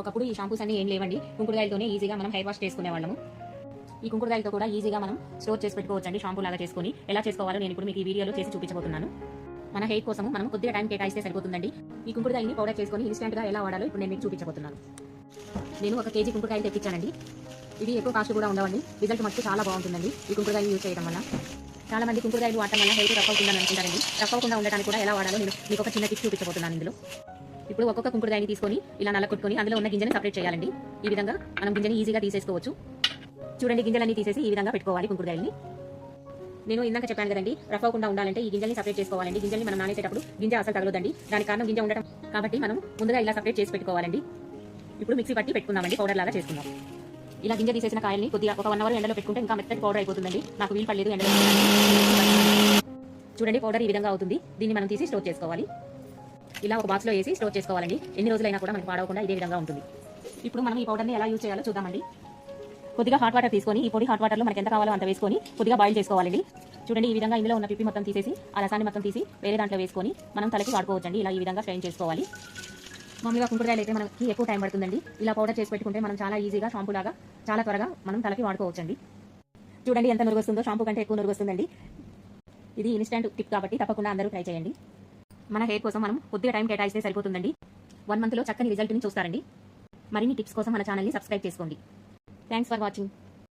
ఒకప్పుడు ఈ షాంపూస్ అన్ని ఏం లేవండి. కుంకుడుగాయలతోనే ఈజీగా మనం హెయిర్ వాష్ చేసుకునే వాళ్ళము ఈ కుంకుడుగాయలతో కూడా ఈజీగా మనం స్టోర్ చేసి పెట్టుకోవచ్చండి షాంపూ లాగా చేసుకొని. ఎలా చేసుకోవాలో నేను ఇప్పుడు మీకు ఈ వీడియోలో చేసి చూపించబోతున్నాను. మన హెయిర్ కోసం మనం కొద్దిగా టైం కేటాయిస్తే సరిపోతుందండి. ఈ కుంకుడుగాయని పౌడర్ చేసుకొని ఇన్స్టెంట్గా ఎలా వాడాలో ఇప్పుడు నేను మీకు చూపించబోతున్నాను. నేను ఒక కేజీ కుంకుడుకాయలు తెప్పించానండి. ఇది ఎక్కువ కాస్ట్ కూడా ఉండవండి. రిజల్ట్ మటుకు చాలా బాగుంటుందండి ఈ కుంకుడుకాయలు యూజ్ చేయడం వల్ల. చాలా మంది కుంకుడుకాయలు వాడటం వల్ల హెయిర్ రఫ్ అవుతుందని అనుకుంటారండి. రఫ్ అవ్వకుండా ఉండడానికి కూడా ఎలా వాడాలో నేను మీకు ఒక చిన్న టిప్ చూపించబోతున్నాను ఇందులో. ఇప్పుడు ఒక్కొక్క కుంకుడుకాయని తీసుకొని ఇలా నల్ల కొట్టుకొని అందులో ఉన్న గింజని సపరేట్ చేయాలండి. ఈ విధంగా మనం గింజని ఈజీగా తీసేసుకోవచ్చు. చూడండి గింజలన్నీ తీసేసి ఈ విధంగా పెట్టుకోవాలి కుంకుడుకాయల్ని నేను ఇందాక చెప్పాను కదండి రఫ్ అవ్వకుండా ఉండాలంటే ఈ గింజల్ని సపరేట్ చేసుకోవాలండి. గింజల్ని మనం నానేసేటప్పుడు గింజ అసలు తగలదండి దాని కారణం గింజ ఉండటం. కాబట్టి మనం ముందుగా ఇలా సపరేట్ చేసి పెట్టుకోవాలండి. ఇప్పుడు మిక్సీ పట్టి పెట్టుకుందామండి పౌడర్ లాగా చేసుకుందాం. ఇలా గింజ తీసేసిన కాయల్ని కొద్దిగా ఒక వన్ అవర్ ఎండలో పెట్టుకుంటే ఇంకా మెత్తటి పౌడర్ అయిపోతుందండి. నాకు వీలు పడలేదు ఎండలో చూడండి పౌడర్ ఈ విధంగా అవుతుంది. దీన్ని మనం తీసి స్టోర్ చేసుకోవాలి. ఇలా ఒక బాక్స్లో వేసి స్టోర్ చేసుకోవాలండి. ఎన్ని రోజులైనా కూడా మనకి పాడవకుండా ఇదే విధంగా ఉంటుంది. ఇప్పుడు మనం ఈ పౌడర్ని ఎలా యూజ్ చేయాలో చూద్దామండి. కొద్దిగా హాట్ వాటర్ తీసుకొని ఈ పొడి హాట్ వాటర్లో మనకి ఎంత కావాలో అంత వేసుకొని కొద్దిగా బాయిల్ చేసుకోవాలండి. చూడండి ఈ విధంగా ఇందులో ఉన్న పిప్పి మొత్తం తీసేసి ఆ రసాన్ని మొత్తం తీసి వేరే దాంట్లో వేసుకొని మనం తలకి వాడుకోవచ్చండి. ఇలా ఈ విధంగా స్ట్రెయిన్ చేసుకోవాలి. మామూలుగా కుంకుడుకాయలు అయితే మనకి ఎక్కువ టైం పడుతుందండి. ఇలా పౌడర్ చేసి పెట్టుకుంటే మనం చాలా ఈజీగా షాంపూ లాగా చాలా త్వరగా మనం తలకి వాడుకోవచ్చండి. చూడండి ఎంత నురుగొస్తుందో షాంపూ కంటే ఎక్కువ నురుగొస్తుందండి. ఇది ఇన్స్టెంట్ టిప్ కాబట్టి తప్పకుండా అందరూ ట్రై చేయండి. మన హెయిర్ కోసం మనం కొద్దిగా టైం కేటాయిస్తే సరిపోతుందండి. వన్ మంత్లో చక్కని రిజల్ట్ని చూస్తారండి. మరిన్ని టిప్స్ కోసం మన ఛానల్ని సబ్స్క్రైబ్ చేసుకోండి. Thanks for watching